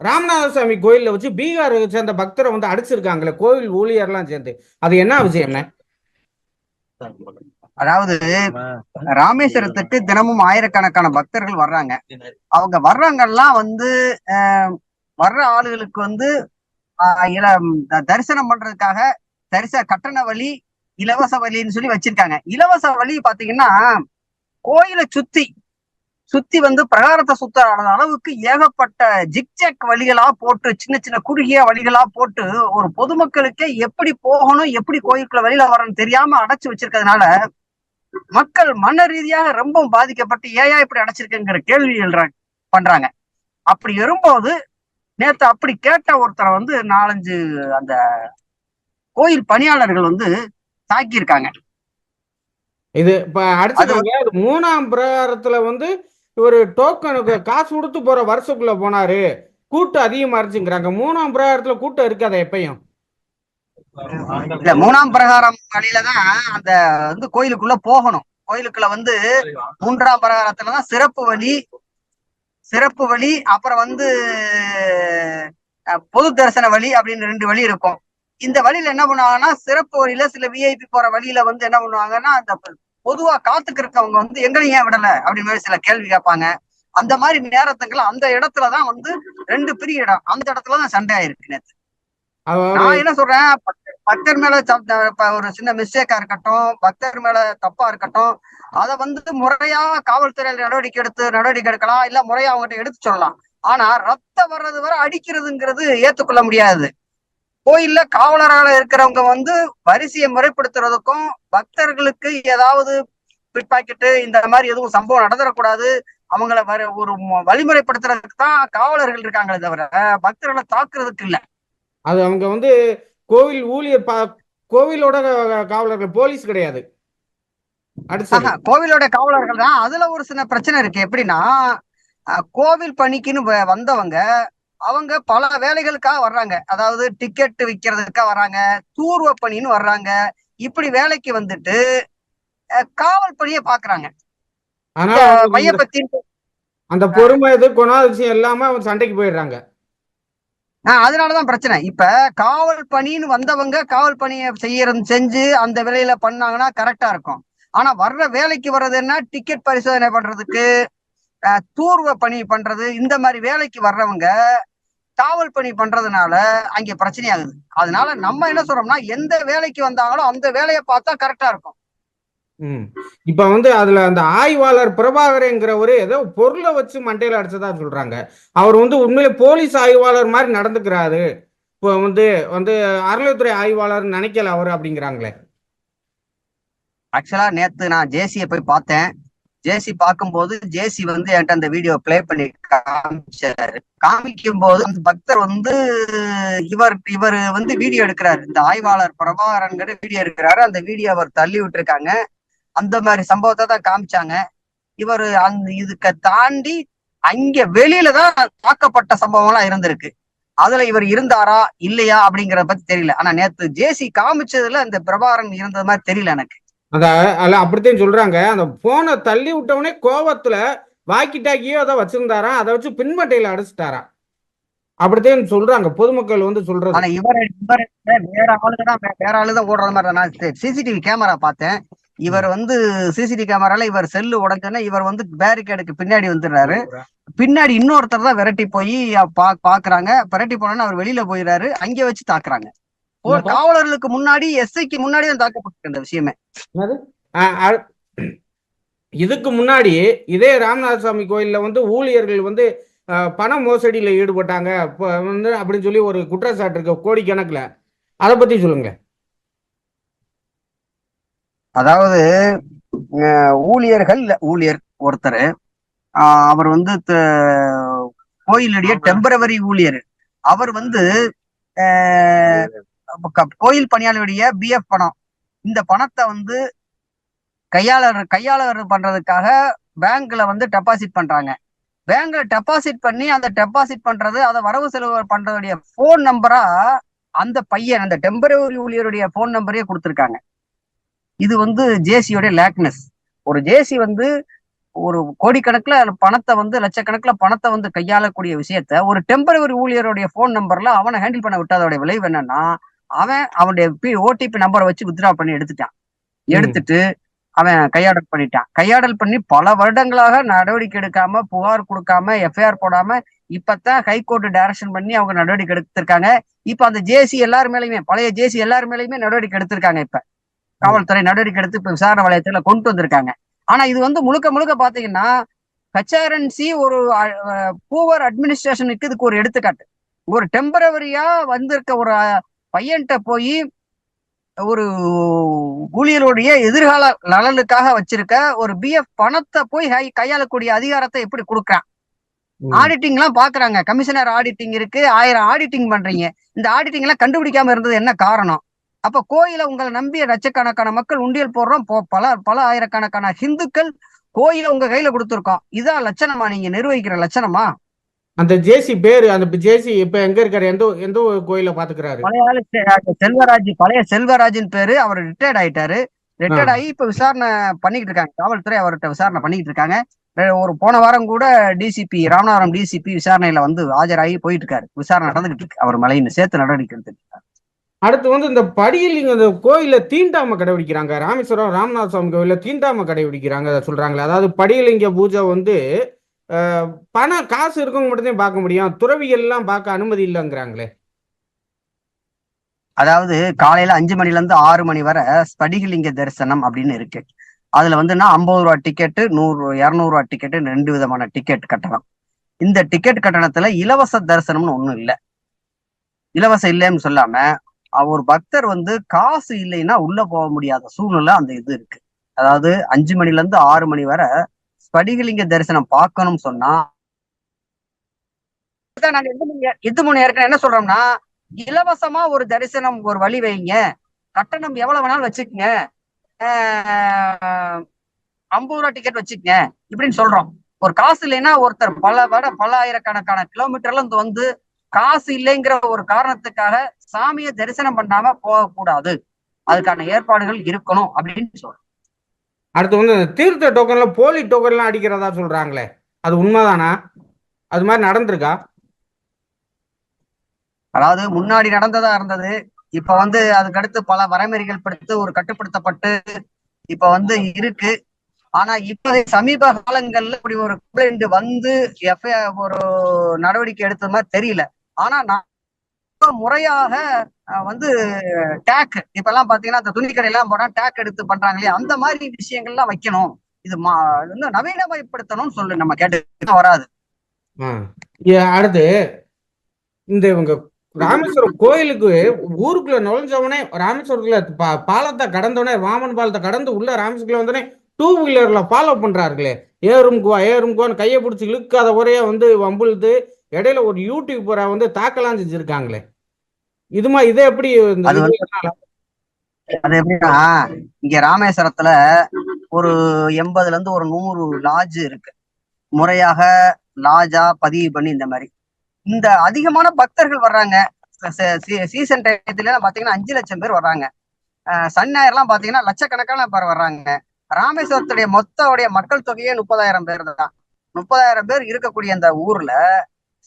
ராமநாதசாமி கோயில்ல வச்சு பீகார் சேர்ந்த பக்தரை வந்து அடிச்சிருக்காங்களே கோவில் ஊழியர்லாம் சேர்ந்து. அது என்ன விஷயம்னே அதாவது ராமேஸ்வரத்துக்கு தினமும் ஆயிரக்கணக்கான பக்தர்கள் வர்றாங்க. அவங்க வர்றவங்கெல்லாம் வந்து ஆஹ், வர்ற ஆளுகளுக்கு வந்து ஆஹ், இல த- தரிசனம் பண்றதுக்காக தரிச கட்டண வழி இலவச வழின்னு சொல்லி வச்சிருக்காங்க. இலவச வழி பாத்தீங்கன்னா கோயிலை சுத்தி சுத்தி வந்து பிரகாரத்தை சுத்த அளவுக்கு ஏகப்பட்ட ஜிக்ஜாக் வழிகளா போட்டு சின்ன சின்ன குறுகிய வழிகளா போட்டு ஒரு பொதுமக்களுக்கே எப்படி போகணும் எப்படி கோயிலுக்குள்ள வெளியில வரணும்னு தெரியாம அடைச்சு வச்சிருக்கிறதுனால மக்கள் மன ரீதியாக ரொம்ப பாதிக்கப்பட்டு ஏயா இப்படி அடைச்சிருக்குங்கிற கேள்வி எழுறாங்க பண்றாங்க. அப்படி வரும்போது நேத்து அப்படி கேட்ட ஒருத்தரை வந்து நாலஞ்சு அந்த கோயில் பணியாளர்கள் வந்து தாக்கியிருக்காங்க. இது இப்ப அது மூணாம் பிரகாரத்துல வந்து ஒரு டோக்கனுக்கு காசு கொடுத்து போற வருஷத்துக்குள்ள போனாரு. கூட்டம் அதிகமா இருந்துச்சுங்கிறாங்க. மூணாம் பிரகாரத்துல கூட்டம் இருக்காத எப்பயும்? இல்ல மூணாம் பிரகாரம் வழியில தான் அந்த வந்து கோயிலுக்குள்ள போகணும். கோயிலுக்குள்ள வந்து மூன்றாம் பிரகாரத்துலதான் சிறப்பு வழி சிறப்பு வழி அப்புறம் வந்து பொது தரிசன வழி அப்படின்னு ரெண்டு வழி இருக்கும். இந்த வழியில என்ன பண்ணுவாங்கன்னா சிறப்பு வழியில சில விஐபி போற வழியில வந்து என்ன பண்ணுவாங்கன்னா அந்த பொதுவா காத்துக்கு இருக்கவங்க வந்து எங்களையும் ஏன் விடல? அப்படின்னு மாதிரி சில கேள்வி கேட்பாங்க. அந்த மாதிரி நேரத்துக்குள்ள அந்த இடத்துலதான் வந்து ரெண்டு பெரிய இடம். அந்த இடத்துலதான் சண்டை ஆயிருக்கு அவர் நான் என்ன சொல்றேன்? பக்தர் மேல ஒரு சின்ன மிஸ்டேக்கா இருக்கட்டும் பக்தர் மேல தப்பா இருக்கட்டும் அத வந்து முறையா காவல்துறையில நடவடிக்கை எடுத்து நடவடிக்கை எடுக்கலாம் இல்ல முறையா அவங்ககிட்ட எடுத்து சொல்லலாம். ஆனா ரத்தம் வர்றது வரை அடிக்கிறதுங்கிறது ஏத்துக்கொள்ள முடியாது. கோயில்ல காவலராக இருக்கிறவங்க வந்து வரிசையை முறைப்படுத்துறதுக்கும் பக்தர்களுக்கு ஏதாவது பிட் பாக்கெட்டு இந்த மாதிரி எதுவும் சம்பவம் நடந்துடக்கூடாது அவங்கள வர ஒரு வழிமுறைப்படுத்துறதுக்கு தான் காவலர்கள் இருக்காங்களே தவிர பக்தர்களை தாக்குறதுக்கு இல்ல. அது அவங்க வந்து கோவில் ஊழியர் கோவிலோட காவலர்கள் போலீஸ் கிடையாது. கோவிலோட காவலர்கள் தான். அதுல ஒரு சின்ன பிரச்சனை இருக்கு. எப்படின்னா கோவில் பணிக்குன்னு வந்தவங்க அவங்க பல வேலைகளுக்காக வர்றாங்க. அதாவது டிக்கெட் விற்கிறதுக்காக வர்றாங்க தூர்வ பணின்னு வர்றாங்க. இப்படி வேலைக்கு வந்துட்டு காவல் பணியை பாக்குறாங்க. அதனால அவங்களுக்கு இந்த- மையப்பத்தி அந்த பொறுமை இது குணாதிசயம் இல்லாம அவங்க சண்டைக்கு போயிடுறாங்க. அதனாலதான் பிரச்சனை. இப்ப காவல் பணின்னு வந்தவங்க காவல் பணியை செய்யறது செஞ்சு அந்த வேலையில பண்ணாங்கன்னா கரெக்டா இருக்கும். ஆனா வர்ற வேலைக்கு வர்றது என்ன? டிக்கெட் பரிசோதனை பண்றதுக்கு தூர்வ பணி பண்றது இந்த மாதிரி வேலைக்கு வர்றவங்க காவல் பணி பண்றதுனால அங்க பிரச்சனையாகுது. அதனால நம்ம என்ன சொல்றோம்னா எந்த வேலைக்கு வந்தாங்களோ அந்த வேலையை பார்த்தா கரெக்டா இருக்கும். ம். இப்ப வந்து அதுல அந்த ஆய்வாளர் பிரபாகரங்கிறவரு ஏதோ பொருளை வச்சு மண்டையில அடிச்சதா சொல்றாங்க. அவர் வந்து உண்மையிலே போலீஸ் ஆய்வாளர் மாதிரி நடந்துக்கிறாரு. இப்போ வந்து வந்து அறநிலைத்துறை ஆய்வாளர் நினைக்கல அவர் அப்படிங்கிறாங்களே. ஆக்சுவலா நேத்து நான் ஜேசியை போய் பார்த்தேன். ஜேசி பார்க்கும்போது ஜேசி வந்து என்கிட்ட அந்த வீடியோ ப்ளே பண்ணி காமிச்சாரு. காமிக்கும் போது அந்த பக்தர் வந்து இவர் இவர் வந்து வீடியோ எடுக்கிறாரு. இந்த ஆய்வாளர் பிரபாகரன் வீடியோ எடுக்கிறாரு. அந்த வீடியோ அவர் தள்ளி விட்டுருக்காங்க. அந்த மாதிரி சம்பவத்தை தான் காமிச்சாங்க. இவர் அந்த இதுக்கு தாண்டி அங்க வெளியில தான் தாக்கப்பட்ட சம்பவம்லாம் இருந்திருக்கு. அதுல இவர் இருந்தாரா இல்லையா அப்படிங்கறத பத்தி தெரியல. ஆனா நேத்து ஜேசி காமிச்சதுல இந்த பிரபாகரன் இருந்தது மாதிரி தெரியல எனக்கு. அந்த அல்ல அப்படித்தான் சொல்றாங்க. அந்த போனை தள்ளி விட்டவனே கோவத்துல வாக்கிட்டாக்கியோ அதை வச்சிருந்தாராம். அதை வச்சு பின்மட்டையில அடைச்சிட்டாரா அப்படித்தான் சொல்றாங்க. பொதுமக்கள் வந்து சொல்றது. ஆனா இவர் இவர் வேற ஆளுங்க தான் வேற ஆளு தான் ஓடுற மாதிரி நான் சிசிடிவி கேமரா பார்த்தேன். இவர் வந்து சிசிடிவி கேமரால இவர் செல்லு உடஞ்சோன்னா இவர் வந்து பேரிகேடுக்கு பின்னாடி வந்துடுறாரு. பின்னாடி இன்னொருத்தர் தான் விரட்டி போய் பா பாக்குறாங்க. விரட்டி போனோன்னு அவர் வெளியில போயிடுறாரு. அங்கே வச்சு தாக்குறாங்க. ஒரு என்னப்பா? காவலர்களுக்கு முன்னாடி எஸ்ஐக்கு முன்னாடி தான் தாக்கப்பட்டிருக்கு இந்த விஷயமே இதுக்கு முன்னாடி இதே ராமநாதசாமி கோயில்ல வந்து ஊழியர்கள் வந்து பண மோசடியில ஈடுபட்டாங்க. வந்து அப்படின்னு சொல்லி ஒரு குற்றச்சாட்டு இருக்கு கோடிக்கணக்குல. அதை பத்தி சொல்லுங்க அதாவது ஊழியர்கள் ஊழியர் ஒருத்தர் அவர் வந்து கோயிலுடைய டெம்பரவரி ஊழியர். அவர் வந்து கோயில் பணியாளருடைய பிஎஃப் பணம். இந்த பணத்தை வந்து கையாளர் கையாளர் பண்றதுக்காக பேங்க்ல வந்து டெபாசிட் பண்றாங்க. பேங்க்ல டெபாசிட் பண்ணி அந்த டெபாசிட் பண்றது அதை வரவு செலவு பண்றதுடைய ஃபோன் நம்பரா அந்த பையன் அந்த டெம்பரவரி ஊழியருடைய ஃபோன் நம்பரே கொடுத்துருக்காங்க. இது வந்து ஜேசியோட லேக்னஸ் ஒரு ஜேசி வந்து ஒரு கோடிக்கணக்கில் பணத்தை வந்து லட்சக்கணக்கில் பணத்தை வந்து கையாளக்கூடிய விஷயத்த ஒரு டெம்பரவரி ஊழியருடைய ஃபோன் நம்பர்ல அவனை ஹேண்டில் பண்ண விட்டதோடைய விளைவு என்னன்னா அவன் அவனுடைய ஓடிபி நம்பரை வச்சு வித்ரா பண்ணி எடுத்துட்டான். எடுத்துட்டு அவன் கையாடல் பண்ணிட்டான். கையாடல் பண்ணி பல வருடங்களாக நடவடிக்கை எடுக்காம புகார் கொடுக்காம எஃப்ஐஆர் போடாம இப்பதான் ஹைகோர்ட் டைரக்ஷன் பண்ணி அவங்க நடவடிக்கை எடுத்திருக்காங்க. இப்ப அந்த ஜேசி எல்லார் மேலயுமே பழைய ஜேசி எல்லார் மேலயுமே நடவடிக்கை எடுத்திருக்காங்க இப்ப. காவல்துறை நடவடிக்கை எடுத்து இப்ப விசாரணை வளையத்துல கொண்டு வந்திருக்காங்க. ஆனா இது வந்து முழுக்க முழுக்க பாத்தீங்கன்னா ஹெச்ஆர்என்சி ஒரு பூவர் அட்மினிஸ்ட்ரேஷனுக்கு இதுக்கு ஒரு எடுத்துக்காட்டு. ஒரு டெம்பரவரியா வந்திருக்க ஒரு பையன்கிட்ட போய் ஒரு ஊழியருடைய எதிர்கால நலனுக்காக வச்சிருக்க ஒரு பிஎஃப் பணத்தை போய் கையாளக்கூடிய அதிகாரத்தை எப்படி கொடுக்குறான். ஆடிட்டிங் எல்லாம் பாக்குறாங்க. கமிஷனர் ஆடிட்டிங் இருக்கு. ஆயிரம் ஆடிட்டிங் பண்றீங்க. இந்த ஆடிட்டிங் எல்லாம் கண்டுபிடிக்காம இருந்தது என்ன காரணம்? அப்ப கோயில உங்களை நம்பிய லட்சக்கணக்கான மக்கள் உண்டியல் போடுறோம். பல பல ஆயிரக்கணக்கான ஹிந்துக்கள் கோயில உங்க கையில கொடுத்துருக்கோம். இதான் லட்சணமா? நீங்க நிர்வகிக்கிற லட்சணமா? அந்த ஜேசி பேரு அந்த ஜேசி இப்ப எங்க இருக்காரு? எந்த எந்த கோயில பாத்துக்கிறாரு? செல்வராஜ் பழைய செல்வராஜின் பேரு அவர் ரிட்டையர்ட் ஆயிட்டாரு. ரிட்டையர்ட் ஆகி இப்ப விசாரணை பண்ணிக்கிட்டு இருக்காங்க. காவல்துறை அவர்கிட்ட விசாரணை பண்ணிக்கிட்டு இருக்காங்க. ஒரு போன வாரம் கூட டிசிபி ராமநாதபுரம் டிசிபி விசாரணையில வந்து ஆஜராகி போயிட்டு இருக்காரு விசாரணை நடந்துகிட்டு இருக்கு. அவர் மலையின் சேர்த்து நடவடிக்கை எடுத்துட்டு. அடுத்து வந்து இந்த படியில் இங்க இந்த கோயில தீண்டாம கடைபிடிக்கிறாங்க. ராமேஸ்வரம் ராமநாத சுவாமி கோயில தீண்டாம கடைபிடிக்கிறாங்க. அதை சொல்றாங்களே. அதாவது படியிலிங்க பூஜை வந்து பணம் காசு இருக்கவங்க மட்டும்தான் பார்க்க முடியும். துறவிகள் எல்லாம் பார்க்க அனுமதி இல்லைங்கிறாங்களே. அதாவது காலையில அஞ்சு மணில இருந்து ஆறு மணி வரை ஸ்படிகலிங்க தரிசனம் அப்படின்னு இருக்கு. அதுல வந்துன்னா ஐம்பது ரூபா டிக்கெட்டு நூறு இரநூறுவா ரூபா டிக்கெட்டு ரெண்டு விதமான டிக்கெட் கட்டணம். இந்த டிக்கெட் கட்டணத்துல இலவச தரிசனம்னு ஒண்ணும் இல்ல. இலவசம் இல்லைன்னு சொல்லாம ஒரு பக்தர் வந்து காசு இல்லைன்னா உள்ள போக முடியாத சூழ்நிலை அந்த இது இருக்கு. அதாவது அஞ்சு மணில இருந்து ஆறு மணி வரை படிகலிங்க தரிசனம் பார்க்கணும் சொன்னா நாங்க எட்டு மணி மணி ஏற்கனவே என்ன சொல்றோம்னா இலவசமா ஒரு தரிசனம் ஒரு வழி வைங்க. கட்டணம் எவ்வளவு வேணாலும் வச்சுக்கங்க. ஆஹ் ஐம்பது ரூபா டிக்கெட் வச்சுக்கங்க. இப்படின்னு சொல்றோம். ஒரு காசு இல்லைன்னா ஒருத்தர் பல வட பல ஆயிரக்கணக்கான கிலோமீட்டர்ல இருந்து வந்து காசு இல்லைங்கிற ஒரு காரணத்துக்காக சாமியை தரிசனம் பண்ணாம போகக்கூடாது. அதுக்கான ஏற்பாடுகள் இருக்கணும் அப்படின்னு சொல்றோம். அடுத்து வந்து இந்த தீர்த்த டோக்கன்ல போலி டோக்கன்லாம் அடிக்கிறதா சொல்றாங்களே. அது உண்மைதானா? அது மாதிரி நடந்திருக்கா? அதாவது முன்னாடி நடந்ததா இருந்தது. இப்ப வந்து அதுக்கடுத்து பல வரைமுறைகள் படுத்து ஒரு கட்டுப்படுத்தப்பட்டு இப்ப வந்து இருக்கு. ஆனா இப்ப சமீப காலங்கள்ல இப்படி ஒரு கம்ப்ளைண்ட் வந்து எஃப்ஐஆர் ஒரு நடவடிக்கை எடுத்த மாதிரி தெரியல. ஆனா நான் முறையாக வந்து டேக் இப்ப எல்லாம் பாத்தீங்கன்னா அந்த துணி கடையெல்லாம் போனா டேக் எடுத்து பண்றாங்க இல்லையா அந்த மாதிரி விஷயங்கள்லாம் வைக்கணும். இது மா இன்னும் நவீனமயப்படுத்தணும்னு சொல்லு நம்ம கேட்டு வராது. அடுத்து இந்த இவங்க ராமேஸ்வரம் கோயிலுக்கு ஊருக்குள்ள நுழைஞ்சவனே ராமேஸ்வரத்துல பாலத்தை கடந்தவனே வாமன் பாலத்தை கடந்து உள்ள ராமேஸ்வரத்துல வந்தோடனே டூ வீலர்ல ஃபாலோ பண்றாருங்களே ஏறும்குவா ஏறும்குவான்னு கையை பிடிச்சி இழுக்காத ஒரே வந்து வம்புழுது இடையில ஒரு யூடியூப் வந்து தாக்கலாம் செஞ்சிருக்காங்களே இதுமா இதை எப்படி அது எப்படின்னா இங்க ராமேஸ்வரத்துல ஒரு எண்பதுல இருந்து ஒரு நூறு லாட்ஜ் இருக்கு. முறையாக லாஜா பதிவு பண்ணி இந்த மாதிரி. இந்த அதிகமான பக்தர்கள் வர்றாங்க. சீசன் டயத்துல பாத்தீங்கன்னா அஞ்சு லட்சம் பேர் வர்றாங்க. சனி ஞாயிறுலாம் பாத்தீங்கன்னா லட்சக்கணக்கான பேர் வர்றாங்க. ராமேஸ்வரத்துடைய மொத்தவுடைய மக்கள் தொகையே முப்பதாயிரம் பேர் தான். முப்பதாயிரம் பேர் இருக்கக்கூடிய அந்த ஊர்ல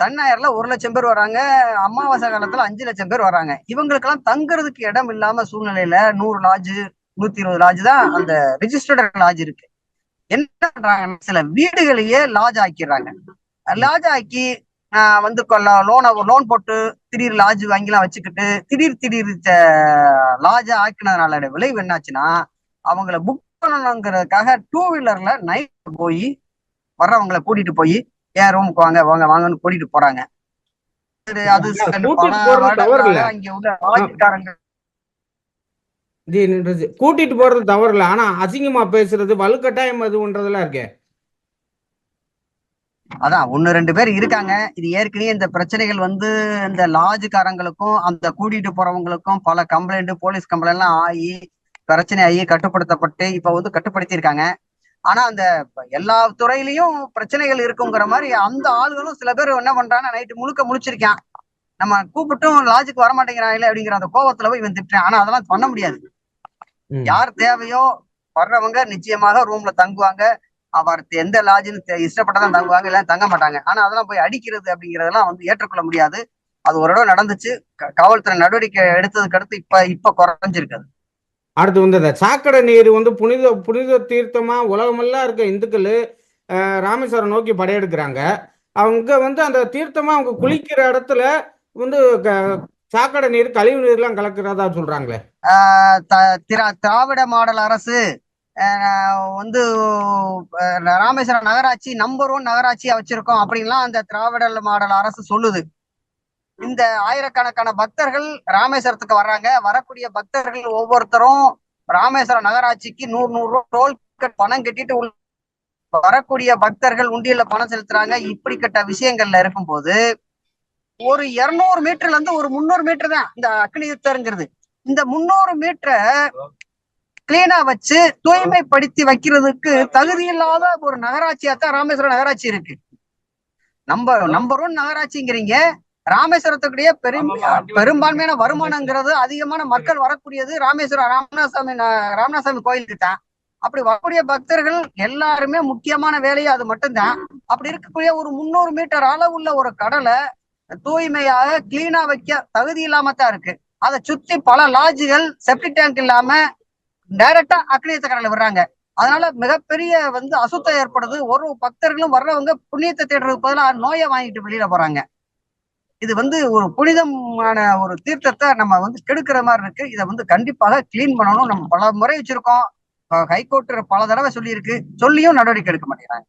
சன் ஞாயிறுல ஒரு லட்சம் பேர் வராங்க அமாவாசை காலத்துல அஞ்சு லட்சம் பேர் வராங்க. இவங்களுக்கெல்லாம் தங்குறதுக்கு இடம் இல்லாம சூழ்நிலையில நூறு லாட்ஜு நூத்தி இருபது லாட்ஜ் தான் அந்த ரிஜிஸ்டர்டு லாட்ஜ் இருக்கு. என்ன பண்றாங்க சில வீடுகளையே லாட்ஜ் ஆக்கிடுறாங்க. லாட்ஜ் ஆக்கி ஆஹ் வந்து லோனை லோன் போட்டு திடீர் லாட்ஜ் வாங்கிலாம் வச்சுக்கிட்டு திடீர் திடீர் லாட்ஜா ஆக்கினதுனால விளைவு என்னாச்சுன்னா அவங்கள புக் பண்ணணுங்கிறதுக்காக டூ வீலர்ல நைட் போய் வர்றவங்கள கூட்டிட்டு போய் ஏன் ரூமுக்கு வாங்க? வாங்க வாங்கன்னு கூட்டிட்டு போறாங்க. அது கூட்டிட்டு போறது தவறு இல்ல. உள்ள? கூட்டிட்டு போறது தவறு ஆனா அசிங்கமா பேசுறது வலுக்கட்டாயம் அதுன்றதெல்லாம் இருக்கே. அதான் ஒன்னு ரெண்டு பேர் இருக்காங்க. இது ஏற்கனவே இந்த பிரச்சனைகள் வந்து இந்த லாட்ஜுக்காரங்களுக்கும் அந்த கூட்டிட்டு போறவங்களுக்கும் பல கம்ப்ளைண்ட் போலீஸ் கம்ப்ளைண்ட் எல்லாம் ஆகி பிரச்சனை ஆகி கட்டுப்படுத்தப்பட்டு இப்ப வந்து கட்டுப்படுத்தி இருக்காங்க ஆனா அந்த எல்லா துறையிலயும் பிரச்சனைகள் இருக்குங்கிற மாதிரி அந்த ஆளுகளும் சில பேர் என்ன பண்றாங்கன்னா நைட்டு முழுக்க முழிச்சிருக்கான். நம்ம கூப்பிட்டும் லாட்ஜுக்கு வர மாட்டேங்கிறாங்களே அப்படிங்கிற அந்த கோவத்துல போய் இவன் திட்டுறான். ஆனா அதெல்லாம் பண்ண முடியாது. யார் தேவையோ வர்றவங்க நிச்சயமாக ரூம்ல தங்குவாங்க. அவர் எந்த லாட்ஜுன்னு இஷ்டப்பட்டதான் தங்குவாங்க இல்லை தங்க மாட்டாங்க. ஆனா அதெல்லாம் போய் அடிக்கிறது அப்படிங்கறதெல்லாம் வந்து ஏற்றுக்கொள்ள முடியாது. அது ஒரு இடம் நடந்துச்சு. காவல்துறை நடவடிக்கை எடுத்ததுக்கு அடுத்து இப்ப இப்ப குறைஞ்சிருக்குது அடுத்து வந்து இந்த சாக்கடை நீர் வந்து புனித புனித தீர்த்தமாக உலகமெல்லாம் இருக்க இந்துக்கள் ராமேஸ்வரம் நோக்கி படையெடுக்கிறாங்க. அவங்க வந்து அந்த தீர்த்தமாக அவங்க குளிக்கிற இடத்துல வந்து க- சாக்கடை நீர் கழிவு நீர்லாம் கலக்கிறதா சொல்றாங்களே. த- திரா- திராவிட மாடல் அரசு வந்து ராமேஸ்வரம் நகராட்சி நம்பர் ஒன் நகராட்சியா வச்சிருக்கோம் அப்படின்லாம் அந்த திராவிட மாடல் அரசு சொல்லுது. இந்த ஆயிரக்கணக்கான பக்தர்கள் ராமேஸ்வரத்துக்கு வர்றாங்க. வரக்கூடிய பக்தர்கள் ஒவ்வொருத்தரும் ராமேஸ்வரம் நகராட்சிக்கு நூறு நூறு டோல் பணம் கட்டிட்டு வரக்கூடிய பக்தர்கள் உண்டியல்ல பணம் செலுத்துறாங்க. இப்படி கட்ட விஷயங்கள்ல இருக்கும்போது ஒரு இருநூறு மீட்டர்ல இருந்து ஒரு முந்நூறு மீட்டர் தான் இந்த அக்னி யுத்தருங்கிறது இந்த முந்நூறு மீட்டரை கிளீனா வச்சு தூய்மைப்படுத்தி வைக்கிறதுக்கு தகுதி இல்லாத ஒரு நகராட்சியா தான் ராமேஸ்வரம் நகராட்சி இருக்கு. நம்ம நம்பர் ஒன் நகராட்சிங்கிறீங்க. ராமேஸ்வரத்துக்குடைய பெரும் பெரும்பான்மையான வருமானங்கிறது அதிகமான மக்கள் வரக்கூடியது ராமேஸ்வரம் ராமநாதசாமி ந- ராமநாதசாமி கோயிலுக்கு தான் அப்படி வரக்கூடிய பக்தர்கள் எல்லாருமே முக்கியமான வேலையே அது மட்டும்தான். அப்படி இருக்கக்கூடிய ஒரு முந்நூறு மீட்டர் அளவுள்ள ஒரு கடலை தூய்மையாக கிளீனா வைக்க தகுதி இல்லாம தான் இருக்கு. அதை சுத்தி பல லாட்ஜுகள் செப்டிக் டேங்க் இல்லாம டைரக்டா அக்னியத்த கடலை விடுறாங்க. அதனால மிகப்பெரிய வந்து அசுத்தம் ஏற்படுது. ஒரு பக்தர்களும் வர்றவங்க புண்ணியத்தை தேடுறதுக்கு பதிலாக நோயை வாங்கிட்டு வெளியில போறாங்க. இது வந்து ஒரு புனிதமான ஒரு தீர்த்தத்தை நம்ம வந்து கெடுக்கிற மாதிரி இருக்கு. இதை வந்து கண்டிப்பாக கிளீன் பண்ணணும். நம்ம பல முறை வச்சிருக்கோம். ஹைகோர்ட் பல தடவை சொல்லியிருக்கு. சொல்லியும் நடவடிக்கை எடுக்க மாட்டேங்கிறாங்க.